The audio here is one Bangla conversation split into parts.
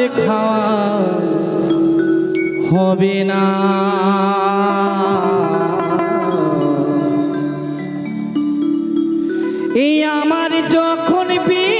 যে খাওয়া হবে না। এই আমার যখন বিয়ে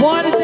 One.